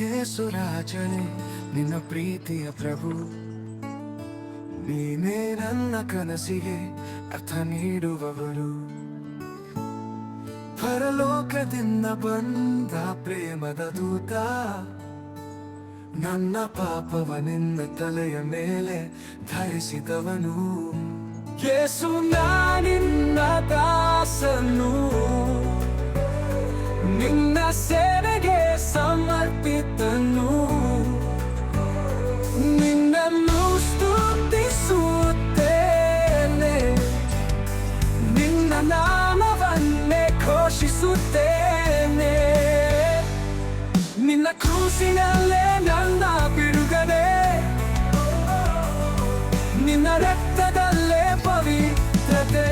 ಯೇಸು ರಾಜನೆ ನಿನ್ನ ಪ್ರೀತಿಯ ಪ್ರಭು. ನೀನೇ ನನ್ನ ಕನಸಿಗೆ ಅರ್ಥ ನೀಡುವವರು ಪರಲೋಕದಿಂದ ಬಂದ ಪ್ರೇಮದ ದೂತ. ನನ್ನ ಪಾಪವನಿಂದ ತಲೆಯ ಮೇಲೆ ಧರಿಸಿದವನು. ಯೇಸು ನಾನಿನ್ನ ದಾಸನು. ನಿನ್ನ ಸೇವೆಗೆ ಸಮರ್ಪಿತನು ನಿನ್ನನ್ನು ಸ್ತುತಿಸುತ್ತೇನೆ ನಿನ್ನ ನಾಮವನ್ನೇ ಘೋಷಿಸುತ್ತೇನೆ ನಿನ್ನ ಕ್ರೂಸಿನಲ್ಲೇ ನನ್ನ ಬಿಡುಗಡೆ ನಿನ್ನ ರಕ್ತದಲ್ಲೇ ಪವಿತ್ರತೆ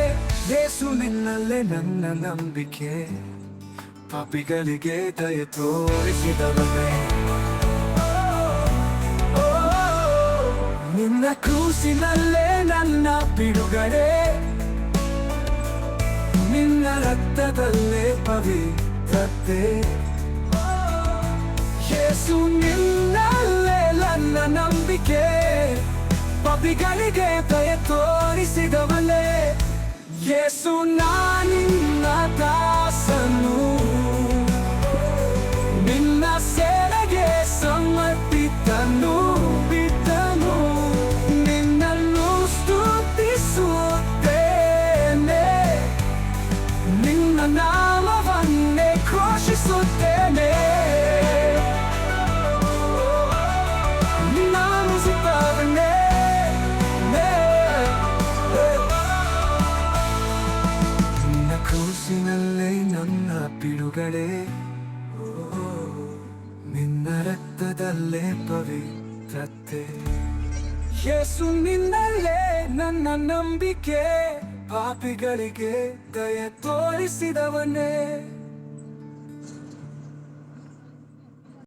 ಯೇಸು ನಿನ್ನಲ್ಲೇ ನನ್ನ ನಂಬಿಕೆ ಪಾಪಿಗಳಿಗೆ ದಯ ತೋರಿಸಿದವನೇ. ನಿನ್ನ ಕ್ರೂಸಿನಲ್ಲೇ ನನ್ನ ಬಿಡುಗಡೆ ನಿನ್ನ ರಕ್ತದಲ್ಲೇ ಪವಿತ್ರತೆ. ಯೇಸು ನಿನ್ನಲ್ಲೇ ನನ್ನ ನಂಬಿಕೆ. ಪಪಿಗಳಿಗೆ ದಯ ತೋರಿಸಿದವನೇ. ಯೇಸು ನಾನಿನ್ನ ನಿನ್ನ ಸಮರ್ಪಿತನು ಬಿದ್ದನು. ನಿನ್ನನ್ನು ಸ್ತುತಿಸುತ್ತೇನೆ. ನಿನ್ನ ನಾಮವನ್ನೇ ಘೋಷಿಸುತ್ತೇನೆ. ನಾನು ಸಿದ್ದವನೇ ನಿನ್ನ ಕೂಸಿನಲ್ಲೇ ನನ್ನ ಬಿಡುಗಡೆ ರಕ್ತದಲ್ಲೇ ಪವಿತ್ರತೆ ಯೇಸು ನಿನ್ನಲ್ಲೇ ನನ್ನ ನಂಬಿಕೆ ಪಾಪಿಗಳಿಗೆ ದಯ ತೋರಿಸಿದವನೇ